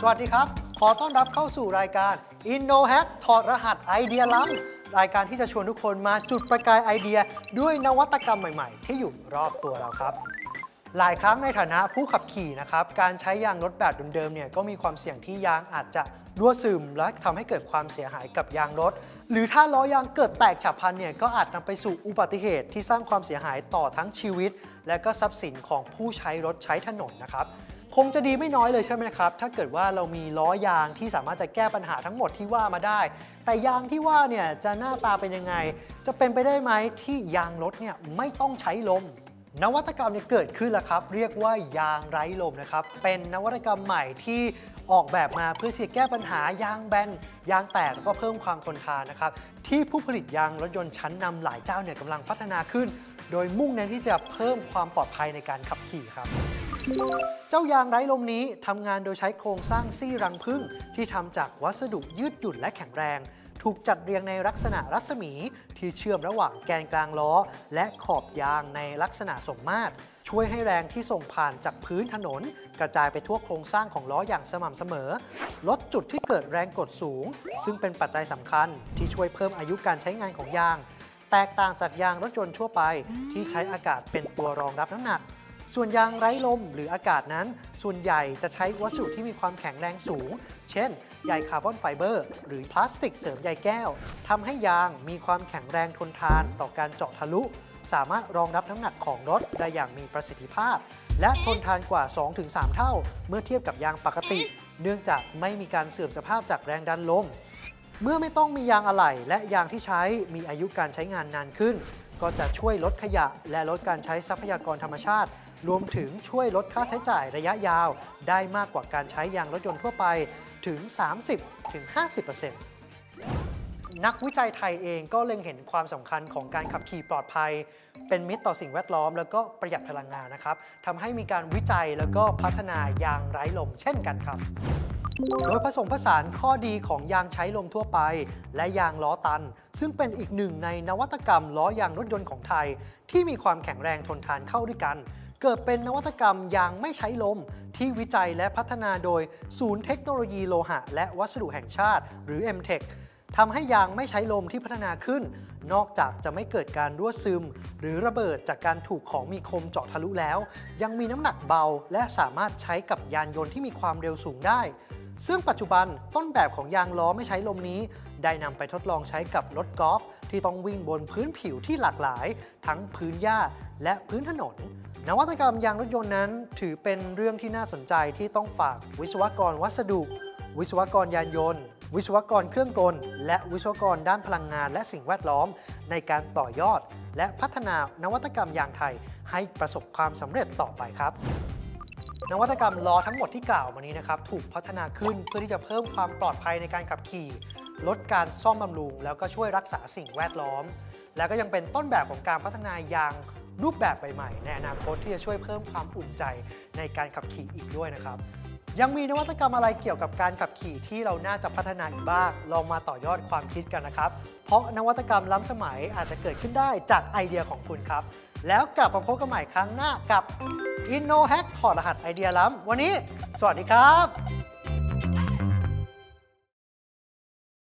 สวัสดีครับ ขอต้อนรับเข้าสู่รายการ InnoHack ถอดรหัสไอเดียล้ำรายการที่จะชวนทุกคนมาจุดประกายไอเดีย ด้วยนวัตกรรมใหม่ๆ ที่อยู่รอบตัวเราครับ หลายครั้งในฐานะผู้ขับขี่นะครับ การใช้ยางรถแบบเดิมๆเนี่ยก็มีความเสี่ยงที่ยางอาจจะรั่วซึมและทำให้เกิดความเสียหายกับยางรถ หรือถ้าล้อยางเกิดแตกฉับพลันเนี่ยก็อาจนำไปสู่อุบัติเหตุที่สร้างความเสียหายต่อทั้งชีวิต และก็ทรัพย์สินของผู้ใช้รถใช้ถนนนะครับ คงจะดีไม่น้อยเลยใช่ไหมครับ ถ้าเกิดว่าเรามีล้อยางที่สามารถจะแก้ปัญหาทั้งหมดที่ว่ามาได้ แต่ยางที่ว่าเนี่ยจะหน้าตาเป็นยังไง จะเป็นไปได้ไหมที่ยางรถเนี่ยไม่ต้องใช้ลม นวัตกรรมเนี่ยเกิดขึ้นแล้วครับ เรียกว่ายางไร้ลมนะครับ เป็นนวัตกรรมใหม่ที่ออกแบบมาเพื่อที่จะแก้ปัญหายางแบน ยางแตกแล้วก็เพิ่มความทนทานนะครับ ที่ผู้ผลิตยางรถยนต์ชั้นนำหลายเจ้าเนี่ยกำลังพัฒนาขึ้น โดยมุ่งเน้นที่จะเพิ่มความปลอดภัยในการขับขี่ครับ เจ้ายางไร้ลมนี้ทำงานโดยใช้โครงสร้างซี่รังผึ้งที่ทำจากวัสดุยืดหยุ่นและแข็งแรง ถูกจัดเรียงในลักษณะรัศมีที่เชื่อมระหว่างแกนกลางล้อ และขอบยางในลักษณะสมมาตร ช่วยให้แรงที่ส่งผ่านจากพื้นถนน กระจายไปทั่วโครงสร้างของล้ออย่างสม่ำเสมอ ลดจุดที่เกิดแรงกดสูง ซึ่งเป็นปัจจัยสำคัญ ที่ช่วยเพิ่มอายุการใช้งานของยาง แตกต่างจากยางรถยนต์ทั่วไป ที่ใช้อากาศเป็นตัวรองรับน้ำหนัก ส่วนยางไร้ลมหรืออากาศนั้น ส่วนใหญ่จะใช้วัสดุที่มีความแข็งแรงสูง เช่น ใยคาร์บอนไฟเบอร์ หรือพลาสติกเสริมใยแก้วทำให้ยางมีความแข็งแรงทนทานต่อการเจาะทะลุ สามารถรองรับน้ำหนักของรถได้อย่างมีประสิทธิภาพ และทนทานกว่า 2-3 เท่า เมื่อเทียบกับยางปกติ เนื่องจากไม่มีการเสื่อมสภาพจากแรงดันลมเมื่อไม่ต้องมียางอะไหล่และยางที่ใช้มีอายุการใช้งานนานขึ้น ก็จะช่วยลดขยะและลดการใช้ทรัพยากรธรรมชาติ รวมถึงช่วยลดค่าใช้จ่ายระยะยาว ได้มากกว่าการใช้ยางรถยนต์ทั่วไปถึง 30-50%นักวิจัยไทยเองก็เล็งเห็นความสำคัญของการขับขี่ปลอดภัย เป็นมิตรต่อสิ่งแวดล้อม แล้วก็ประหยัดพลังงานนะครับทำให้มีการวิจัยแล้วก็พัฒนายางไร้ลมเช่นกันครับ โดยผสมผสานข้อดีของยางใช้ลมทั่วไป และยางล้อตัน ซึ่งเป็นอีกหนึ่งในนวัตกรรมล้อยางรถยนต์ของไทย ที่มีความแข็งแรงทนทานเข้าด้วยกัน เกิดเป็นนวัตกรรมยางไม่ใช้ลม ที่วิจัยและพัฒนาโดยศูนย์เทคโนโลยีโลหะ และวัสดุแห่งชาติ หรือ MTech ทำให้ยางไม่ใช้ลมที่พัฒนาขึ้น นอกจากจะไม่เกิดการรั่วซึม หรือระเบิดจากการถูกของมีคมเจาะทะลุแล้ว ยังมีน้ำหนักเบา และสามารถใช้กับยานยนต์ที่มีความเร็วสูงได้ ซึ่งปัจจุบันต้นแบบของยางล้อไม่ใช้ลมนี้ ได้นำไปทดลองใช้กับรถกอล์ฟที่ต้องวิ่งบนพื้นผิวที่หลากหลาย ทั้งพื้นหญ้าและพื้นถนน นวัตกรรมยางรถยนต์นั้น ถือเป็นเรื่องที่น่าสนใจที่ต้องฝากวิศวกรวัสดุ วิศวกรยานยนต์ วิศวกรเครื่องกล และวิศวกรด้านพลังงานและสิ่งแวดล้อม ในการต่อยอด และพัฒนานวัตกรรมยางไทย ให้ประสบความสำเร็จต่อไปครับ นวัตกรรมล้อทั้งหมดที่กล่าวมานี้นะครับถูกพัฒนาขึ้นเพื่อที่จะเพิ่มความปลอดภัยในการขับขี่ ลดการซ่อมบำรุง แล้วก็ช่วยรักษาสิ่งแวดล้อม แล้วก็ยังเป็นต้นแบบของการพัฒนายางรูปแบบใหม่ๆในอนาคตที่จะช่วยเพิ่มความอุ่นใจในการขับขี่อีกด้วยนะครับ ยังมีนวัตกรรมอะไรเกี่ยวกับการขับขี่ที่เราน่าจะพัฒนาอีกบ้างลองมาต่อยอดความคิดกันนะครับ เพราะนวัตกรรมล้ำสมัยอาจจะเกิดขึ้นได้จากไอเดียของคุณครับ แล้วกลับมาพบกันใหม่ครั้งหน้ากับ InnoHack ถอดรหัสไอเดียล้ำวันนี้ สวัสดีครับ